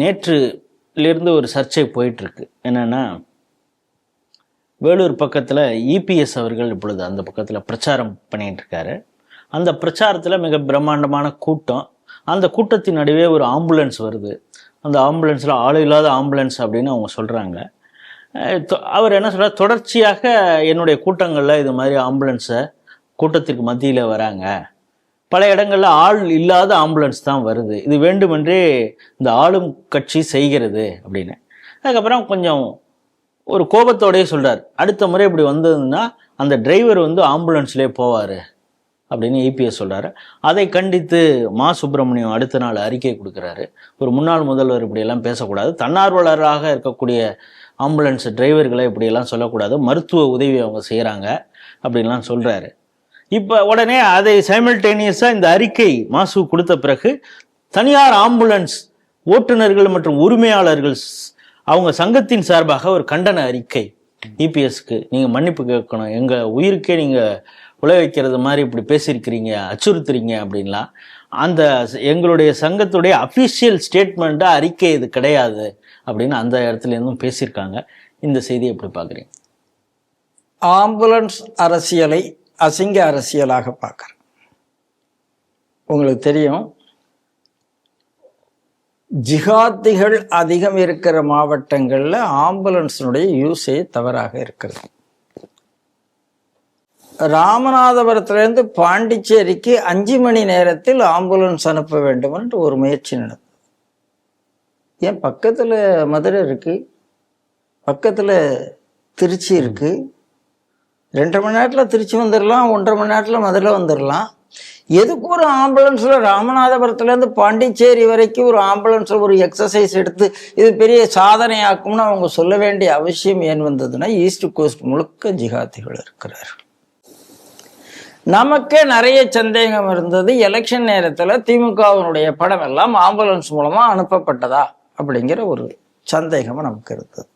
நேற்றுலேருந்து ஒரு சர்ச்சை போயிட்டுருக்கு. என்னென்னா வேலூர் பக்கத்தில் இபிஎஸ் அவர்கள் இப்பொழுது அந்த பக்கத்தில் பிரச்சாரம் பண்ணிகிட்ருக்காரு அந்த பிரச்சாரத்தில் மிக பிரம்மாண்டமான கூட்டம். அந்த கூட்டத்தின் நடுவே ஒரு ஆம்புலன்ஸ் வருது. அந்த ஆம்புலன்ஸில் ஆள் இல்லாத ஆம்புலன்ஸ் அப்படின்னு அவங்க சொல்கிறாங்க அவர் என்ன சொல்கிறார் தொடர்ச்சியாக என்னுடைய கூட்டங்களில் இது மாதிரி ஆம்புலன்ஸை கூட்டத்திற்கு மத்தியில் வராங்க. பல இடங்களில் ஆள் இல்லாத ஆம்புலன்ஸ் தான் வருது. இது வேண்டுமென்றே இந்த ஆளும் கட்சி செய்கிறது அப்படின்னு. அதுக்கப்புறம் கொஞ்சம் ஒரு கோபத்தோடயே சொல்கிறார் அடுத்த முறை இப்படி வந்ததுன்னா அந்த டிரைவர் வந்து ஆம்புலன்ஸ்லேயே போவார் அப்படின்னு ஏபிஎஸ் சொல்கிறாரு அதை கண்டித்து மா சுப்பிரமணியம் அடுத்த நாள் அறிக்கை கொடுக்குறாரு. ஒரு முன்னாள் முதல்வர் இப்படியெல்லாம் பேசக்கூடாது. தன்னார்வலராக இருக்கக்கூடிய ஆம்புலன்ஸ் டிரைவர்களை இப்படியெல்லாம் சொல்லக்கூடாது. மருத்துவ உதவி அவங்க செய்கிறாங்க அப்படின்லாம் சொல்கிறாரு இப்போ உடனே அதை சைமல்டேனியஸாக இந்த அறிக்கை மாசு கொடுத்த பிறகு தனியார் ஆம்புலன்ஸ் ஓட்டுநர்கள் மற்றும் உரிமையாளர்கள் அவங்க சங்கத்தின் சார்பாக ஒரு கண்டன அறிக்கை. இபிஎஸ்க்கு நீங்கள் மன்னிப்பு கேட்கணும். எங்கள் உயிருக்கே நீங்கள் உழை வைக்கிறது மாதிரி இப்படி பேசியிருக்கிறீங்க அச்சுறுத்துறீங்க அப்படின்லாம் அந்த எங்களுடைய சங்கத்துடைய அஃபிஷியல் ஸ்டேட்மெண்ட்டாக அறிக்கை இது கிடையாது அப்படின்னு அந்த இடத்துல இருந்தும் பேசியிருக்காங்க. இந்த செய்தியை எப்படி பார்க்குறீங்க? ஆம்புலன்ஸ் அரசியலை அசிங்க அரசியலாக பார்க்குறேன். உங்களுக்கு தெரியும் ஜிகாத்திகள் அதிகம் இருக்கிற மாவட்டங்களில் ஆம்புலன்ஸினுடைய யூஸே தவறாக இருக்கிறது. ராமநாதபுரத்திலேருந்து பாண்டிச்சேரிக்கு அஞ்சு மணி நேரத்தில் ஆம்புலன்ஸ் அனுப்ப வேண்டும் என்று ஒரு முயற்சி நடந்தது. ஏன் பக்கத்தில் மதுரை இருக்கு பக்கத்தில் திருச்சி இருக்கு ரெண்டரை மணி நேரத்தில் திருச்சி வந்துடலாம் ஒன்றரை மணி நேரத்தில் மதுரை வந்துடலாம் எதுக்கு ஒரு ஆம்புலன்ஸில் ராமநாதபுரத்துலேருந்து பாண்டிச்சேரி வரைக்கும் ஒரு ஆம்புலன்ஸில் ஒரு எக்ஸசைஸ் எடுத்து இது பெரிய சாதனையாக்கும்னு அவங்க சொல்ல வேண்டிய அவசியம் ஏன் வந்ததுன்னா ஈஸ்ட் கோஸ்ட் முழுக்க ஜிகாத்திகள் இருக்கிறார் நமக்கே நிறைய சந்தேகம் இருந்தது எலெக்ஷன் நேரத்தில் திமுகவினுடைய படம் எல்லாம் ஆம்புலன்ஸ் மூலமாக அனுப்பப்பட்டதா அப்படிங்கிற ஒரு சந்தேகம் நமக்கு இருந்தது.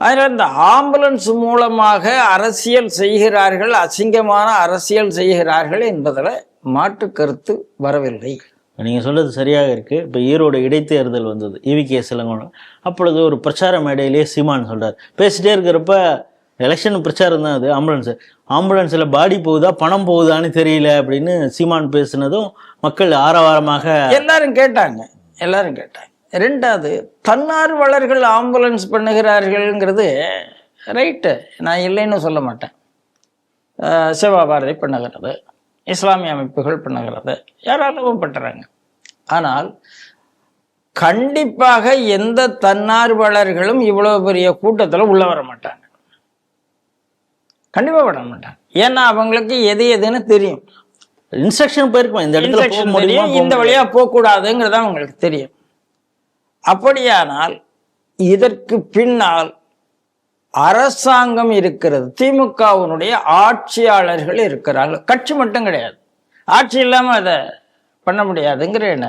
அதனால் இந்த ஆம்புலன்ஸ் மூலமாக அரசியல் செய்கிறார்கள் அசிங்கமான அரசியல் செய்கிறார்கள் என்பதில் மாற்று கருத்து வரவில்லை. நீங்கள் சொல்றது சரியாக இருக்குது இப்போ ஈரோடு இடைத்தேர்தல் வந்தது இவிகே சிலங்கோலம் அப்பொழுது ஒரு பிரச்சார மேடையிலேயே சீமான் சொல்றார். பேசிட்டே இருக்கிறப்ப எலெக்ஷன் பிரச்சாரம் தான் அது ஆம்புலன்ஸ். ஆம்புலன்ஸில் பாடி போகுதா பணம் போகுதான்னு தெரியல அப்படின்னு சீமான் பேசினதும் மக்கள் ஆரவாரமாக எல்லாரும் கேட்டாங்க எல்லாரும் கேட்டாங்க. ரெண்டாவது தன்னார்வலர்கள் ஆம்புலன்ஸ் பண்ணுகிறார்கள்ங்கிறது ரைட்டு. நான் இல்லைன்னு சொல்ல மாட்டேன். அஹ் சிவபாரதி பண்ணுகிறது இஸ்லாமிய அமைப்புகள் பண்ணுகிறது யாராலும் பண்ணுறாங்க. ஆனால் கண்டிப்பாக எந்த தன்னார்வலர்களும் இவ்வளவு பெரிய கூட்டத்தில் உள்ள வர மாட்டாங்க. கண்டிப்பாக பண்ண மாட்டாங்க. ஏன்னா அவங்களுக்கு எது எதுன்னு தெரியும். இன்ஸ்ட்ரக்ஷன் போயிருக்கோம்? இந்த இடத்துல இந்த வழியா போக கூடாதுங்கிறது அவங்களுக்கு தெரியும். அப்படியானால் இதற்கு பின்னால் அரசாங்கம் இருக்கிறது. திமுகவினுடைய ஆட்சியாளர்கள் இருக்கிறார்கள். கட்சி மட்டும் கிடையாது. ஆட்சி இல்லாமல் அதை பண்ண முடியாதுங்கிற என்ன?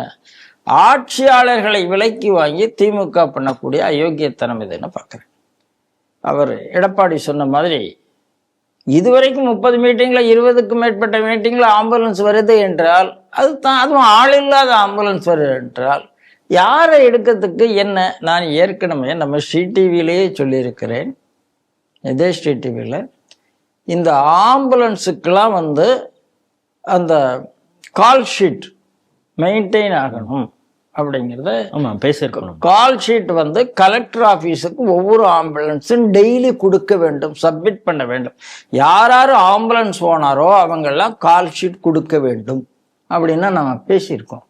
ஆட்சியாளர்களை விலைக்கு வாங்கி திமுக பண்ணக்கூடிய அயோக்கியத்தனம் இதுன்னு பார்க்குறேன்? அவர் எடப்பாடி சொன்ன மாதிரி இதுவரைக்கும் முப்பது மீட்டிங்கில் இருபதுக்கும் மேற்பட்ட மீட்டிங்கில் ஆம்புலன்ஸ் வருது என்றால் அது தான் அதுவும் ஆள் இல்லாத ஆம்புலன்ஸ் வருது என்றால் யாரை எடுக்கிறதுக்கு என்ன நான் ஏற்கனவே நம்ம ஸ்ரீடிவிலேயே சொல்லியிருக்கிறேன். இதே ஸ்ரீடிவியில் இந்த ஆம்புலன்ஸுக்கெல்லாம் வந்து அந்த கால் ஷீட் மெயின்டைன் ஆகணும் அப்படிங்கிறத ஆமாம் பேசியிருக்கணும். கால் ஷீட் வந்து கலெக்டர் ஆஃபீஸுக்கு ஒவ்வொரு ஆம்புலன்ஸும் டெய்லி கொடுக்க வேண்டும் சப்மிட் பண்ண வேண்டும். யார் யார் ஆம்புலன்ஸ் ஓனாரோ அவங்கெல்லாம் கால் ஷீட் கொடுக்க வேண்டும் அப்படின்னு நம்ம பேசியிருக்கோம்.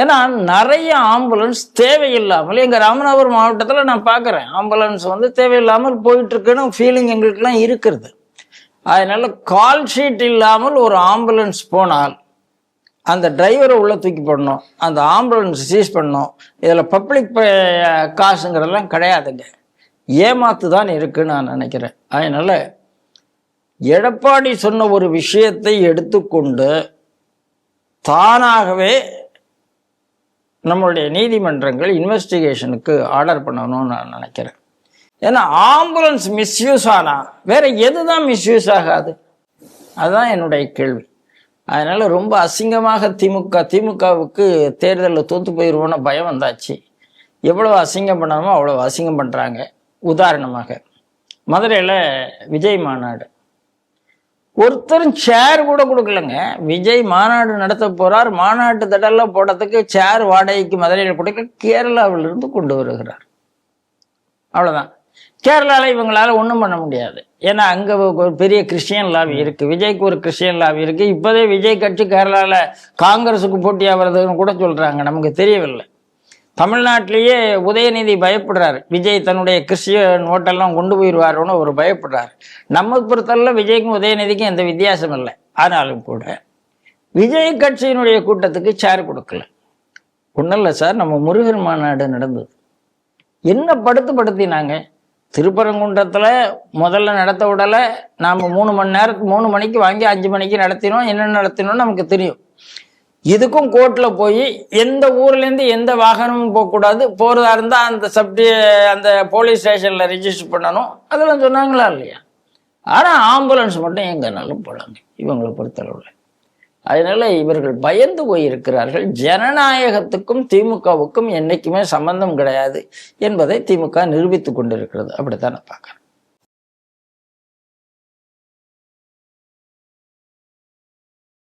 ஏன்னா நிறைய ஆம்புலன்ஸ் தேவையில்லாமல் எங்கள் ராமநாதபுரம் மாவட்டத்தில் நான் பார்க்குறேன். ஆம்புலன்ஸ் வந்து தேவையில்லாமல் போயிட்டுருக்குன்னு ஃபீலிங் எங்களுக்குலாம் இருக்கிறது அதனால் கால் ஷீட் இல்லாமல் ஒரு ஆம்புலன்ஸ் போனால் அந்த டிரைவரை உள்ளே தூக்கி போடணும் அந்த ஆம்புலன்ஸ் சீஸ் பண்ணணும் இதில் பப்ளிக் காசுங்கிறதெல்லாம் கிடையாதுங்க. ஏமாத்து தான் இருக்குன்னு நான் நினைக்கிறேன். அதனால் எடப்பாடி சொன்ன ஒரு விஷயத்தை எடுத்துக்கொண்டு தானாகவே நம்மளுடைய நீதிமன்றங்கள் இன்வெஸ்டிகேஷனுக்கு ஆர்டர் பண்ணணும்னு நான் நினைக்கிறேன். ஏன்னா ஆம்புலன்ஸ் மிஸ்யூஸ் ஆனா வேற எதுதான் மிஸ்யூஸ் ஆகாது? அதுதான் என்னுடைய கேள்வி. அதனால் ரொம்ப அசிங்கமாக திமுக திமுகவுக்கு தேர்தலில் தோத்து போயிடுவோன்னு பயம் வந்தாச்சு. எவ்வளோ அசிங்கம் பண்ணணுமோ அவ்வளோ அசிங்கம் பண்ணுறாங்க உதாரணமாக மதுரையில் விஜய் மாநாடு. ஒருத்தரும் சேர் கூட கொடுக்கலங்க. விஜய் மாநாடு நடத்த போறார். மாநாட்டு தடல்லாம் போடுறதுக்கு சேர் வாடகைக்கு மதுரையில் கொடுக்க கேரளாவிலிருந்து கொண்டு வருகிறார். அவ்வளவுதான். கேரளாவில் இவங்களால ஒன்றும் பண்ண முடியாது. ஏன்னா அங்கே ஒரு பெரிய கிறிஸ்டியன் லாபி இருக்கு. விஜய்க்கு ஒரு கிறிஸ்டியன் லாபி இருக்கு. இப்போதே விஜய் கட்சி கேரளாவில் காங்கிரஸுக்கு போட்டியாகிறதுன்னு கூட சொல்றாங்க. நமக்கு தெரியவில்லை. தமிழ்நாட்டிலேயே உதயநிதி பயப்படுறாரு. விஜய் தன்னுடைய கிறிஸ்டியன் ஓட்டெல்லாம் கொண்டு போயிடுவாரோன்னு அவர் பயப்படுறாரு. நம்ம பொறுத்தளவில் விஜய்க்கும் உதயநிதிக்கும் எந்த வித்தியாசம் இல்லை. ஆனாலும் கூட விஜய் கட்சியினுடைய கூட்டத்துக்கு சேர் கொடுக்கல. ஒன்றும் இல்லை சார் நம்ம முருகன் மாநாடு நடந்தது. என்ன படுத்து படுத்தினாங்க திருப்பரங்குன்றத்தில் முதல்ல நடத்த விடலை. நாம் மூணு மணி நேரத்துக்கு மூணு மணிக்கு வாங்கி அஞ்சு மணிக்கு நடத்தினோம். என்ன நடத்தினோம் நமக்கு தெரியும். இதுக்கும் கோர்ட்டில் போய் எந்த ஊர்லேருந்து எந்த வாகனமும் போகக்கூடாது போகிறதா இருந்தால் அந்த சப்டி அந்த போலீஸ் ஸ்டேஷனில் ரெஜிஸ்டர் பண்ணணும். அதெல்லாம் சொன்னாங்களா இல்லையா? ஆனால் ஆம்புலன்ஸ் மட்டும் எங்கேனாலும் போகலாங்க இவங்களை பொறுத்தளவில். அதனால இவர்கள் பயந்து போயிருக்கிறார்கள். ஜனநாயகத்துக்கும் திமுகவுக்கும் என்றைக்குமே சம்பந்தம் கிடையாது என்பதை திமுக நிரூபித்து கொண்டிருக்கிறது. அப்படித்தான் நான் பார்க்குறேன்.